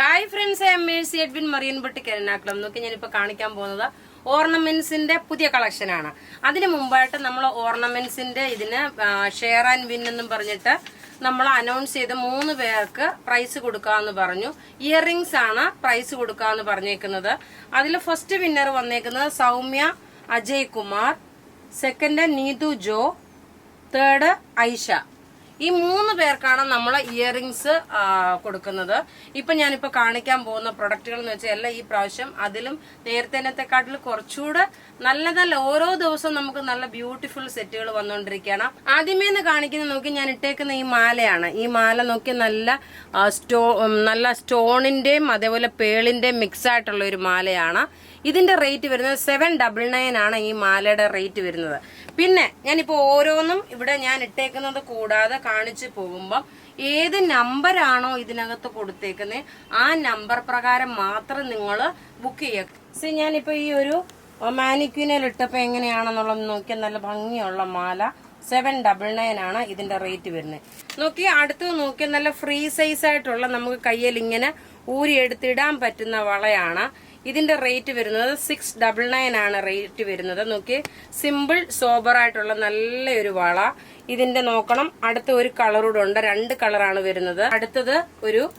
Hi friends M Mercy Edwin Mariyanpatti Karunakulam നോക്കി ഞാനിപ്പോൾ കാണിക്കാൻ പോകുന്നത് ഓർണമെന്റ്സിന്റെ പുതിയ കളക്ഷനാണ് അതിന് മുമ്പായിട്ട് നമ്മൾ ഓർണമെന്റ്സിന്റെ ഇതിന് ഷെയർ ആൻഡ് വിൻ എന്നും പറഞ്ഞിട്ട് നമ്മൾ അനൗൺസ് ചെയ്ത് മൂന്ന് പേർക്ക് പ്രൈസ് കൊടുക്കാമെന്ന് പറഞ്ഞു. ഇയറിങ്സ് ആണ് പ്രൈസ് കൊടുക്കാമെന്ന് പറഞ്ഞേക്കുന്നത്. അതിൽ ഫസ്റ്റ് വിന്നർ വന്നേക്കുന്നത് സൗമ്യ അജയ് കുമാർ സെക്കൻഡ് നീതു ജോ തേർഡ് ഐഷ. ഈ മൂന്ന് പേർക്കാണ് നമ്മൾ ഇയറിങ്സ് കൊടുക്കുന്നത്. ഇപ്പം ഞാനിപ്പോൾ കാണിക്കാൻ പോകുന്ന പ്രൊഡക്റ്റുകൾ എന്ന് വെച്ചാൽ എല്ലാം ഈ പ്രാവശ്യം അതിലും നേരത്തേനത്തെക്കാട്ടിൽ കുറച്ചുകൂടെ നല്ല നല്ല ഓരോ ദിവസവും നമുക്ക് നല്ല ബ്യൂട്ടിഫുൾ സെറ്റുകൾ വന്നുകൊണ്ടിരിക്കുകയാണ് ആദ്യമേ എന്ന് കാണിക്കുന്ന നോക്കി ഞാൻ ഇട്ടേക്കുന്ന ഈ മാലയാണ്. ഈ മാല നോക്കി നല്ല സ്റ്റോ നല്ല സ്റ്റോണിന്റെയും അതേപോലെ പേളിന്റെയും മിക്സ് ആയിട്ടുള്ള ഒരു മാലയാണ്. ഇതിന്റെ റേറ്റ് വരുന്നത് സെവൻ ഡബിൾ നയൻ ആണ് ഈ മാലയുടെ റേറ്റ് വരുന്നത്. പിന്നെ ഞാനിപ്പോ ഓരോന്നും ഇവിടെ ഞാൻ ഇട്ടേക്കുന്നത് കൂടാതെ കാണിച്ചു പോകുമ്പോൾ ഏത് നമ്പറാണോ ഇതിനകത്ത് കൊടുത്തേക്കുന്നത് ആ നമ്പർ പ്രകാരം മാത്രം നിങ്ങൾ ബുക്ക് ചെയ്യുക. സി ഞാനിപ്പോ ഈ ഒരു മാനിക്യൂനിൽ ഇട്ടപ്പോ എങ്ങനെയാണെന്നുള്ളത് നോക്കിയാൽ നല്ല ഭംഗിയുള്ള മാല സെവൻ ഡബിൾ നയൻ ആണ് ഇതിന്റെ റേറ്റ് വരുന്നത്. നോക്കി അടുത്ത് നോക്കിയാൽ നല്ല ഫ്രീ സൈസ് ആയിട്ടുള്ള നമുക്ക് കയ്യിൽ ഇങ്ങനെ ഊരി എടുത്തിടാൻ പറ്റുന്ന വളയാണ്. ഇതിന്റെ റേറ്റ് വരുന്നത് സിക്സ് ഡബിൾ നയൻ ആണ് റേറ്റ് വരുന്നത്. നോക്കി സിമ്പിൾ സോബർ ആയിട്ടുള്ള നല്ലൊരു വള. ഇതിന്റെ നോക്കണം. അടുത്ത ഒരു കളറൂടെ ഉണ്ട്. രണ്ട് കളറാണ് വരുന്നത്. അടുത്തത് ഒരു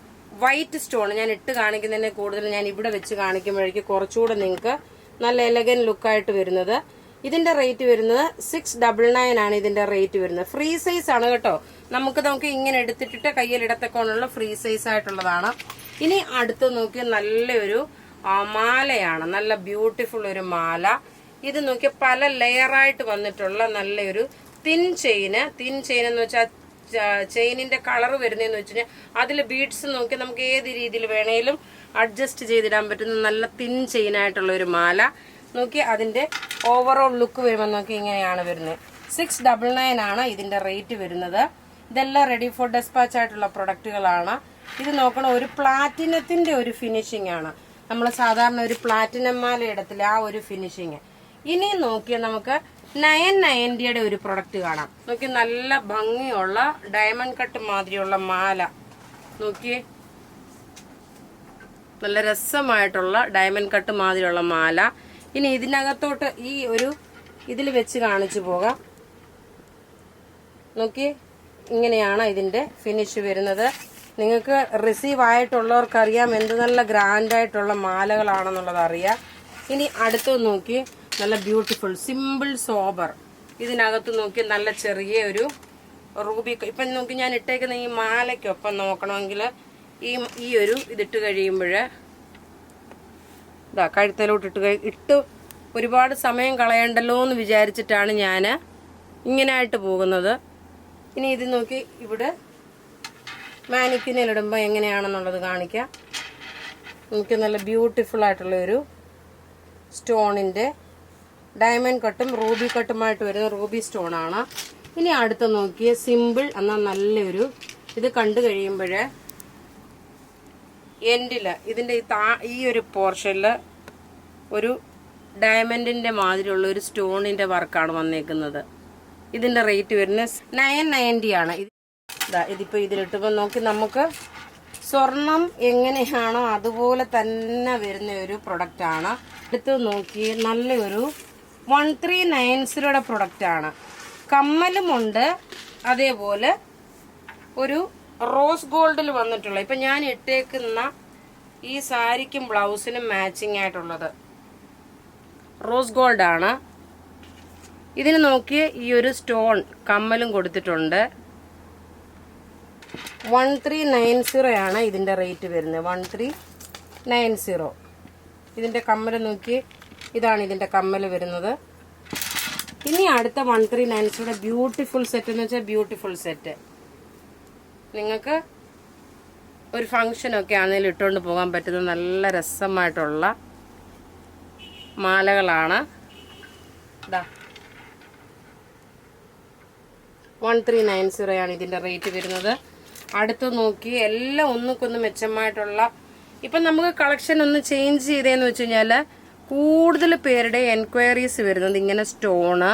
വൈറ്റ് സ്റ്റോൺ. ഞാൻ ഇട്ട് കാണിക്കുന്നതിനെ കൂടുതൽ ഞാൻ ഇവിടെ വെച്ച് കാണിക്കുമ്പോഴേക്ക് കുറച്ചുകൂടെ നിങ്ങൾക്ക് നല്ല എലഗൻ ലുക്കായിട്ട് വരുന്നത്. ഇതിന്റെ റേറ്റ് വരുന്നത് സിക്സ് ഡബിൾ നയൻ ആണ് ഇതിന്റെ റേറ്റ് വരുന്നത്. ഫ്രീ സൈസ് ആണ് കേട്ടോ. നമുക്ക് നമുക്ക് ഇങ്ങനെ എടുത്തിട്ടിട്ട് കയ്യിലിടത്തക്കോണുള്ള ഫ്രീ സൈസ് ആയിട്ടുള്ളതാണ്. ഇനി അടുത്ത് നോക്കി നല്ലൊരു മാലയാണ്. നല്ല ബ്യൂട്ടിഫുൾ ഒരു മാല. ഇത് നോക്കിയാൽ പല ലെയറായിട്ട് വന്നിട്ടുള്ള നല്ലൊരു തിൻ ചെയിന് തിൻ ചെയിൻ എന്ന് വെച്ചാൽ ചെയിനിന്റെ കളർ വരുന്നതെന്ന് വെച്ച് കഴിഞ്ഞാൽ അതിൽ ബീഡ്സ് നോക്കി നമുക്ക് ഏത് രീതിയിൽ വേണേലും അഡ്ജസ്റ്റ് ചെയ്തിടാൻ പറ്റുന്ന നല്ല തിൻ ചെയിനായിട്ടുള്ള ഒരു മാല. നോക്കി അതിന്റെ ഓവറോൾ ലുക്ക് വരുമ്പോൾ നോക്കി ഇങ്ങനെയാണ് വരുന്നത് സിക്സ് ഡബിൾ നയൻ ആണ് ഇതിന്റെ റേറ്റ് വരുന്നത്. ഇതെല്ലാം റെഡി ഫോർ ഡെസ്പാച്ച് ആയിട്ടുള്ള പ്രൊഡക്റ്റുകളാണ് ഇത് നോക്കണ ഒരു പ്ലാറ്റിനത്തിന്റെ ഒരു ഫിനിഷിംഗ് ആണ്. നമ്മൾ സാധാരണ ഒരു പ്ലാറ്റിനം മാല ഇടത്തില്ല ആ ഒരു ഫിനിഷിങ് ഇനി നോക്കിയാൽ നമുക്ക് നയൻ നയന്റിയുടെ ഒരു പ്രൊഡക്റ്റ് കാണാം. നോക്കി നല്ല ഭംഗിയുള്ള ഡയമണ്ട് കട്ട് മാതിരിയുള്ള മാല. നോക്കിയേ നല്ല രസമായിട്ടുള്ള ഡയമണ്ട് കട്ട് മാതിരിയുള്ള മാല. ഇനി ഇതിനകത്തോട്ട് ഈ ഒരു ഇതിൽ വെച്ച് കാണിച്ചു പോകാം. നോക്കി. ഇങ്ങനെയാണ് ഇതിന്റെ ഫിനിഷ് വരുന്നത്. നിങ്ങൾക്ക് റിസീവ് ആയിട്ടുള്ളവർക്ക് അറിയാം എന്ത് നല്ല ഗ്രാൻഡ് ആയിട്ടുള്ള മാലകളാണെന്നുള്ളത് അറിയാം. ഇനി അടുത്ത് നോക്കി നല്ല ബ്യൂട്ടിഫുൾ സിമ്പിൾ സോബർ ഇതിനകത്ത് നോക്കി നല്ല ചെറിയ ഒരു റൂബി ഇപ്പം നോക്കി ഞാൻ ഇട്ടേക്കുന്ന ഈ മാലയ്ക്കൊപ്പം നോക്കണമെങ്കിൽ ഈ ഈ ഒരു ഇതിട്ട് കഴിയുമ്പോൾ ഇതാ കഴുത്തലോട്ട് ഇട്ട് കഴി ഇട്ട് ഒരുപാട് സമയം കളയണ്ടല്ലോ എന്ന് വിചാരിച്ചിട്ടാണ് ഞാൻ ഇങ്ങനെ ആയിട്ട് പോകുന്നത്. ഇനി ഇത് നോക്കി ഇവിടെ മാനിക്കിനിലിടുമ്പോൾ എങ്ങനെയാണെന്നുള്ളത് കാണിക്കാം. നമുക്ക് നല്ല ബ്യൂട്ടിഫുൾ ആയിട്ടുള്ള ഒരു സ്റ്റോണിന്റെ ഡയമണ്ട് കട്ടും റൂബി കട്ടുമായിട്ട് വരുന്ന റൂബി സ്റ്റോണാണ്. ഇനി അടുത്ത് നോക്കിയ സിമ്പിൾ എന്നാൽ നല്ലൊരു ഇത് കണ്ടു കഴിയുമ്പോൾ എൻഡിൽ ഇതിന്റെ ഈ താ ഈ ഒരു പോർഷനിൽ ഒരു ഡയമണ്ടിന്റെ മാതിരിയുള്ള ഒരു സ്റ്റോണിന്റെ വർക്കാണ് വന്നേക്കുന്നത്. ഇതിന്റെ റേറ്റ് വരുന്നത് നയൻ നയന്റി ആണ്. ഇത് ഇതാ ഇതിപ്പോ ഇതിലിട്ടുമ്പോൾ നോക്കി നമുക്ക് സ്വർണം എങ്ങനെയാണോ അതുപോലെ തന്നെ വരുന്ന ഒരു പ്രൊഡക്റ്റ് ആണ്. എടുത്ത് നോക്കി നല്ലൊരു വൺ ത്രീ നയൻ സീറോയുടെ പ്രൊഡക്റ്റ് ആണ്. കമ്മലുമുണ്ട് അതേപോലെ ഒരു റോസ് ഗോൾഡിൽ വന്നിട്ടുള്ള ഇപ്പൊ ഞാൻ ഇട്ടേക്കുന്ന ഈ സാരിക്കും ബ്ലൗസിനും മാച്ചിങ് ആയിട്ടുള്ളത് റോസ് ഗോൾഡാണ് ഇതിന് നോക്കി ഈ ഒരു സ്റ്റോൺ കമ്മലും കൊടുത്തിട്ടുണ്ട്. വൺ ത്രീ നയൻ സീറോ ആണ് ഇതിന്റെ റേറ്റ് വരുന്നത്. വൺ ത്രീ നയൻ സീറോ ഇതിന്റെ കമ്മൽ നോക്കി. ഇതാണ് ഇതിന്റെ കമ്മൽ വരുന്നത്. ഇനി അടുത്ത one three nine zero beautiful set എന്ന് വെച്ചാൽ ബ്യൂട്ടിഫുൾ സെറ്റ് നിങ്ങൾക്ക് ഒരു ഫങ്ഷനൊക്കെ ആണെങ്കിലും ഇട്ടുകൊണ്ട് പോകാൻ പറ്റുന്ന നല്ല രസമായിട്ടുള്ള മാലകളാണ്. ഇതാ വൺ ത്രീ നയൻ സീറോ ആണ് ഇതിന്റെ റേറ്റ് വരുന്നത്. അടുത്ത് നോക്കി എല്ലാം ഒന്നുക്കൊന്ന് മെച്ചമായിട്ടുള്ള ഇപ്പം നമുക്ക് കളക്ഷൻ ഒന്ന് ചേഞ്ച് ചെയ്തതെന്ന് വെച്ച് കഴിഞ്ഞാൽ കൂടുതൽ പേരുടെ എൻക്വയറീസ് വരുന്നത് ഇങ്ങനെ സ്റ്റോണ്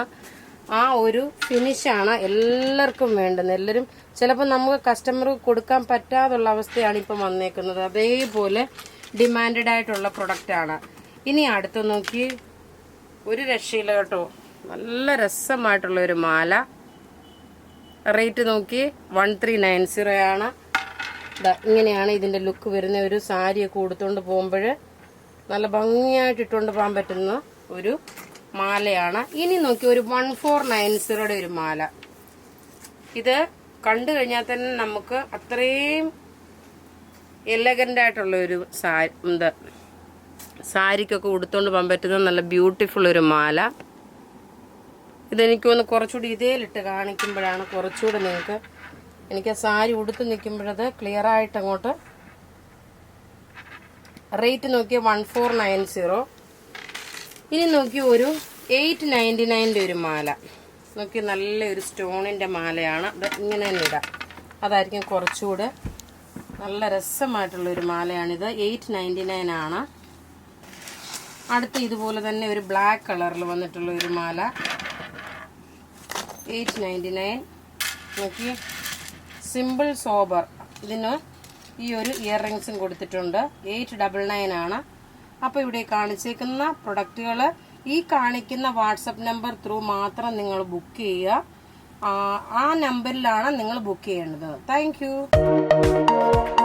ആ ഒരു ഫിനിഷാണ് എല്ലാവർക്കും വേണ്ടുന്നത്. എല്ലാവരും ചിലപ്പോൾ നമുക്ക് കസ്റ്റമർ കൊടുക്കാൻ പറ്റാതുള്ള അവസ്ഥയാണ് ഇപ്പം വന്നേക്കുന്നത്. അതേപോലെ ഡിമാൻഡഡ് ആയിട്ടുള്ള പ്രൊഡക്റ്റാണ് ഇനി അടുത്ത് നോക്കി ഒരു രക്ഷയില്ല കേട്ടോ. നല്ല രസമായിട്ടുള്ള ഒരു മാല. റേറ്റ് നോക്കി വൺ ത്രീ നയൻ സീറോ ആണ് ഇങ്ങനെയാണ് ഇതിന്റെ ലുക്ക് വരുന്ന ഒരു സാരിയൊക്കെ ഉടുത്തുകൊണ്ട് പോകുമ്പോൾ നല്ല ഭംഗിയായിട്ട് ഇട്ടുകൊണ്ട് പോകാൻ പറ്റുന്ന ഒരു മാലയാണ്. ഇനി നോക്കി ഒരു വൺ ഫോർ നയൻ സീറോയുടെ ഒരു മാല. ഇത് കണ്ടു കഴിഞ്ഞാൽ തന്നെ നമുക്ക് അത്രയും എലഗന്റ് ആയിട്ടുള്ള ഒരു സാരി എന്താ സാരിക്കൊക്കെ ഉടുത്തുകൊണ്ട് പോകാൻ പറ്റുന്ന നല്ല ബ്യൂട്ടിഫുൾ ഒരു മാല. ഇതെനിക്ക് ഒന്ന് കുറച്ചുകൂടി ഇതേലിട്ട് കാണിക്കുമ്പോഴാണ് കുറച്ചുകൂടി നിങ്ങൾക്ക് എനിക്ക് സാരി ഉടുത്ത് നിൽക്കുമ്പോഴത് ക്ലിയർ ആയിട്ട് അങ്ങോട്ട് റേറ്റ് നോക്കിയ വൺ ഫോർ നയൻ സീറോ ഇനി നോക്കി ഒരു എയ്റ്റ് നയന്റി നയന്റെ ഒരു മാല. നോക്കി നല്ലൊരു സ്റ്റോണിന്റെ മാലയാണ്. അത് ഇങ്ങനെ തന്നെ ഇടാം. അതായിരിക്കും കുറച്ചുകൂടെ നല്ല രസമായിട്ടുള്ളൊരു മാലയാണിത്. എയ്റ്റ് നയന്റി നയൻ ആണ്. അടുത്ത് ഇതുപോലെ തന്നെ ഒരു ബ്ലാക്ക് കളറിൽ വന്നിട്ടുള്ള ഒരു മാല. എയ്റ്റ് നയന്റി നയൻ നോക്കി. സിമ്പിൾ സോബർ ഇതിന് ഈ ഒരു ഇയർ റിങ്സും കൊടുത്തിട്ടുണ്ട്. എയ്റ്റ് ഡബിൾ നയൻ ആണ്. അപ്പോൾ ഇവിടെ കാണിച്ചേക്കുന്ന പ്രൊഡക്റ്റുകൾ ഈ കാണിക്കുന്ന വാട്സപ്പ് നമ്പർ ത്രൂ മാത്രം നിങ്ങൾ ബുക്ക് ചെയ്യുക. ആ, നമ്പറിലാണ് നിങ്ങൾ ബുക്ക് ചെയ്യേണ്ടത്. താങ്ക്